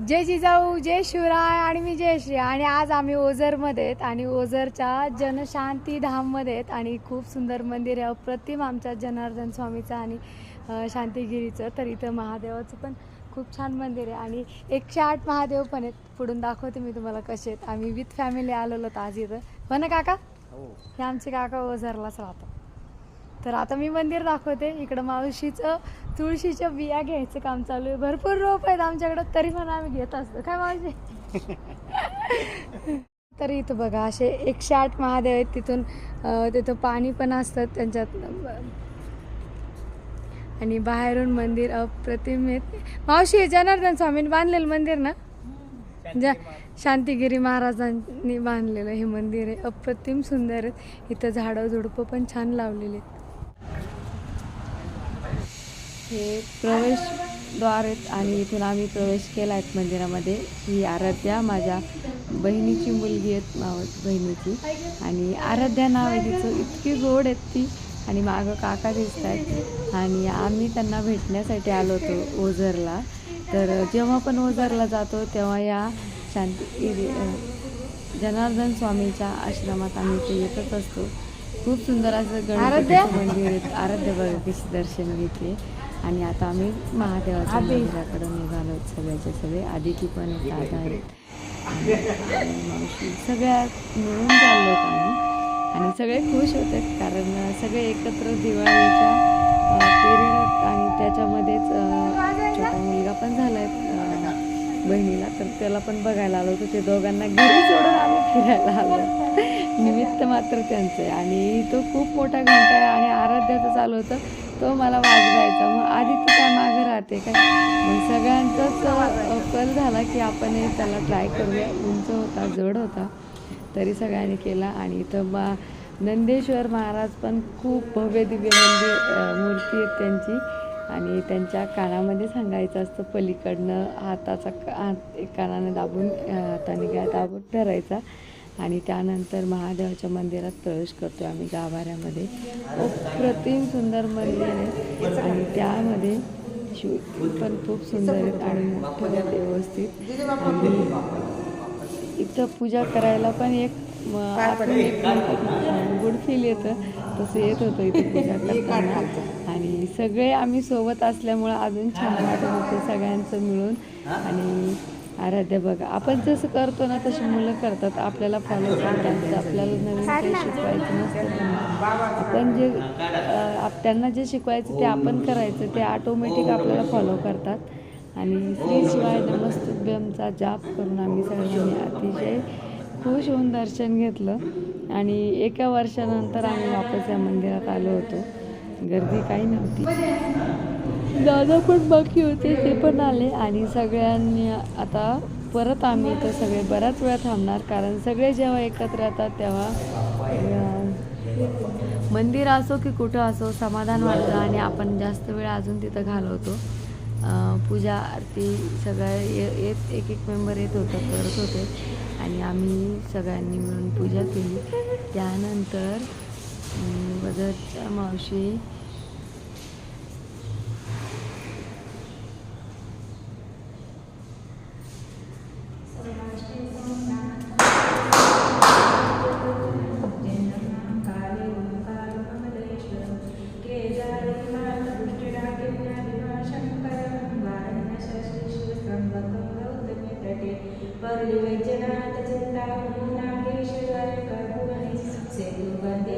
जय जिजाऊ जय शिवराय आणि मी जयश्री आणि आज आम्ही ओझरमध्ये आहेत आणि ओझरच्या जनशांती धाममध्ये आहेत आणि खूप सुंदर मंदिर आहे. अप्रतिम आमच्या जनार्दन स्वामीचं आणि शांतिगिरीचं तर इथं महादेवाचं पण खूप छान मंदिर आहे. आणि एकशे आठ महादेव पण आहेत. पुढून दाखवते मी तुम्हाला कसे आहेत. आम्ही विथ फॅमिली आलेलो होतो आज इथं. हो ना काका? हे आमचे काका ओझरलाच राहतात. तर आता मी मंदिर दाखवते. इकडं मावशीचं तुळशीच्या बिया घ्यायचं काम चालू आहे. भरपूर रोप आहेत आमच्याकडं तरी पण आम्ही घेत असतो. काय मावशी? तरी इथं बघा असे एकशे आठ महादेव आहेत तिथून तिथं पाणी पण असतं त्यांच्यात. आणि बाहेरून मंदिर अप्रतिम आहेत मावशी जनार्दन स्वामींनी बांधलेलं मंदिर ना? ज शांतिगिरी महाराजांनी बांधलेलं हे मंदिर आहे. अप्रतिम सुंदर आहे इथं झाडं झुडपं पण छान लावलेली आहेत. हे प्रवेशद्वार आहेत आणि इथून आम्ही प्रवेश केला आहे मंदिरामध्ये. ही आराध्या माझ्या बहिणीची मुलगी आहेत मावस बहिणीची. आणि आराध्या नाव आहे तिचं. इतकी गोड आहेत ती. आणि मागं काका दिसत आहेत आणि आम्ही त्यांना भेटण्यासाठी आलो होतो ओझरला. तर जेव्हा पण ओझरला जातो तेव्हा या शांती जनार्दन स्वामीच्या आश्रमात आम्ही ते येतच असतो. खूप सुंदर असं? गणपतीचं मंदिर आहे आराध्य बघा दर्शन घेते. आणि आता आम्ही महादेवाच्या. मंदिराकडे निघालो सगळ्याचे सगळे. आदिती पण दादा आहेत सगळ्या मिळून चाललो आम्ही. आणि सगळे खुश होते कारण सगळे एकत्र दिवाळीच्या पिरियड आणि त्याच्यामध्येच छोटा मुलगा पण झाला आहे बहिणीला. तर त्याला पण बघायला आलो होतो. ते दोघांना घरी सोडून आम्ही फिरायला आलो. निमित्त मात्र त्यांचं आहे. आणि तो खूप मोठा घंटा आहे आणि आराध्याचं चालू होतं. तो मला वाजवायचा. मग आधी तू काय मागं राहते काय? मग सगळ्यांचाच कल झाला की आपण हे त्याला ट्राय करूया. उंच होता जड होता. तरी सगळ्यांनी केला आणि इथं मा नंदेश्वर महाराज पण खूप भव्य दिव्य मंदिर मूर्ती आहेत त्यांची. आणि त्यांच्या कानामध्ये सांगायचं असतं पलीकडनं हाताचा हात एक कानाने दाबून हाताने काय दाबून धरायचा. आणि त्यानंतर महादेवाच्या मंदिरात प्रवेश करतो आम्ही गाभाऱ्यामध्ये. अप्रतिम सुंदर मंदिर आहे. आणि त्यामध्ये शिव पण खूप सुंदर आहेत आणि मोठं व्यवस्थित. आणि इथं पूजा करायला पण एक गुड फील येतं. तसं येत होतं इथे पूजा करताना. आणि सगळे आम्ही सोबत असल्यामुळं अजून छान वाटत होतं सगळ्यांचं मिळून. आणि आराध्य बघा. आपण जसं करतो ना तशी मुलं करतात. आपल्याला फॉलो करतात. आपल्याला नवीन काही शिकवायचं नसतं आपण जे त्यांना जे शिकवायचं ते आपण करायचं. ते ऑटोमॅटिक आपल्याला फॉलो करतात. आणि श्री शिवाय नमस्तुभ्यमचा जाप करून आम्ही सगळ्यांनी अतिशय खुश होऊन दर्शन घेतलं. आणि एका वर्षानंतर आम्ही वापस या मंदिरात आलो होतो. गर्दी काही नव्हती. दादा पण बाकी होते ते पण आले आणि सगळ्यांनी आता परत आम्ही इथं सगळे बराच वेळ थांबणार कारण सगळे जेव्हा एकत्र येतात तेव्हा मंदिर असो की कुठं असो समाधान वाटतं आणि आपण जास्त वेळ अजून तिथं घालवतो. पूजा आरती सगळ्या ये- येत एक एक मेंबर येत होतं करत होते. आणि आम्ही सगळ्यांनी मिळून पूजा केली. त्यानंतर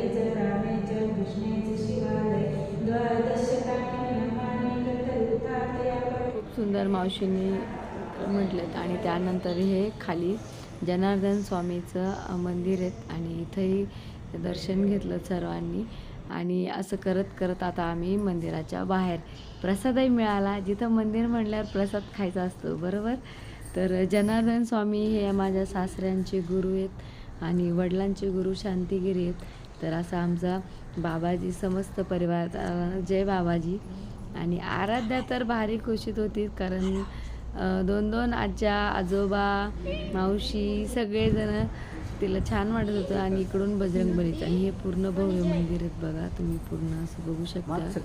च रामे च कृष्णे च शिवालय खूप सुंदर मावशींनी म्हटलेत आणि त्यानंतर हे खाली जनार्दन स्वामीचं मंदिर आहेत आणि इथंही दर्शन घेतलं सर्वांनी. आणि असं करत करत आता आम्ही मंदिराच्या बाहेर प्रसादही मिळाला. जिथं मंदिर म्हणल्यावर प्रसाद खायचा असतो बरोबर? तर जनार्दन स्वामी हे माझ्या सासऱ्यांचे गुरु आहेत आणि वडिलांचे गुरु शांतिगिरी आहेत. तर असा आमचा बाबाजी समस्त परिवार जय बाबाजी. आणि आराध्या तर भारी खुशीत होती कारण दोन दोन आज्या आजोबा मावशी सगळेजण तिला छान वाटत होतं आणि इकडून बजरंगबलीचं आणि हे पूर्ण भव्य मंदिर आहेत बघा तुम्ही पूर्ण असं बघू शकता?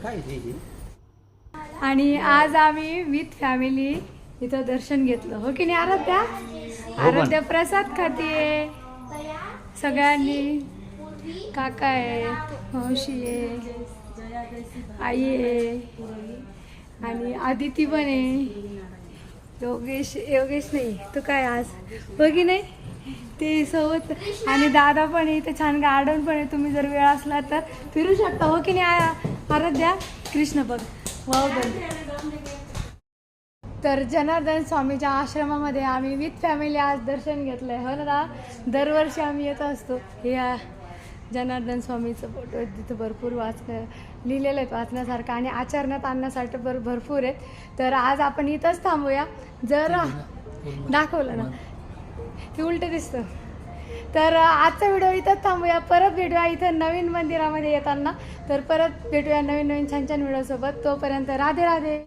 आणि आज आम्ही विथ फॅमिली इथं दर्शन घेतलं. हो की नाही आराध्या? आराध्या प्रसाद खातीये सगळ्यांनी. काका आहे मावशी आहे आई आहे आणि आदिती पण आहे. योगेश योगेश नाही तू काय आज? हो की नाही? ते सोबत आणि दादा पण आहे इथे छान गार्डन पण आहे. तुम्ही जर वेळ असला तर फिरू शकता. हो की नाही आराध्या? कृष्ण बघ. वाव बघ. तर जनार्दन स्वामीच्या आश्रमामध्ये आम्ही विथ फॅमिली आज दर्शन घेतलं आहे हो ना दा? दरवर्षी आम्ही येत असतो. या जनार्दन स्वामीचं फोटो आहेत तिथं भरपूर वाच लिहिलेलं आहेत वाचण्यासारखं आणि आचरणात आणण्यासाठी भर भरपूर आहेत. तर आज आपण इथंच थांबूया. जर दाखवलं ना? ते उलट दिसतं. तर आजचा व्हिडिओ इथंच थांबूया. परत भेटूया इथं नवीन मंदिरामध्ये येताना. तर परत भेटूया नवीन नवीन छान छान व्हिडिओसोबत. तोपर्यंत राधे राधे.